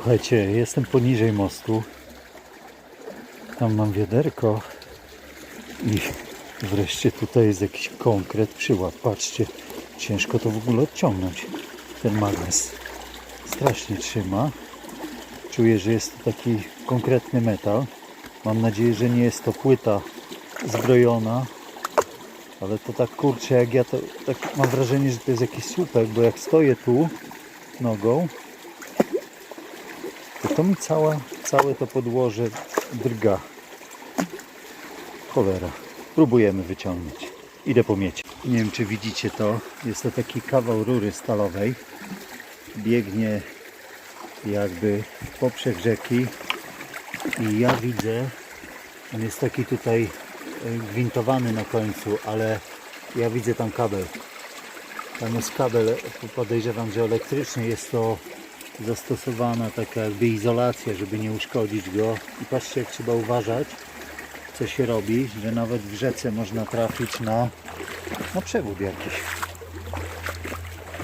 Słuchajcie, jestem poniżej mostu. Tam mam wiaderko. I wreszcie tutaj jest jakiś konkret przyłap. Patrzcie, ciężko to w ogóle odciągnąć. Ten magnes strasznie trzyma. Czuję, że jest to taki konkretny metal. Mam nadzieję, że nie jest to płyta zbrojona. Ale to tak kurczę, jak ja to tak mam wrażenie, że to jest jakiś słupek, bo jak stoję tu nogą, to mi cała, całe to podłoże drga. Cholera. Próbujemy wyciągnąć. Idę po mieć. Nie wiem, czy widzicie to. Jest to taki kawał rury stalowej. Biegnie jakby w poprzek rzeki. I ja widzę, on jest taki tutaj e, gwintowany na końcu, ale ja widzę tam kabel. Tam jest kabel, podejrzewam, że elektrycznie jest to zastosowana taka jakby izolacja, żeby nie uszkodzić go. I patrzcie, jak trzeba uważać, co się robi, że nawet w rzece można trafić na, na przewód jakiś.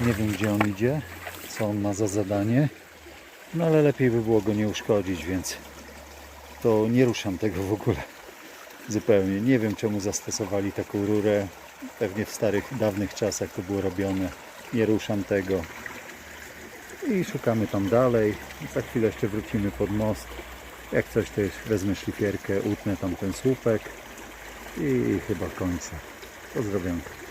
Nie wiem, gdzie on idzie, co on ma za zadanie, no ale lepiej by było go nie uszkodzić, więc to nie ruszam tego w ogóle. Zupełnie. Nie wiem, czemu zastosowali taką rurę. Pewnie w starych, dawnych czasach to było robione. Nie ruszam tego i szukamy tam dalej. Za chwilę jeszcze wrócimy pod most. Jak coś to wezmę szlifierkę, utnę tam ten słupek i chyba kończę. Pozdrowionka.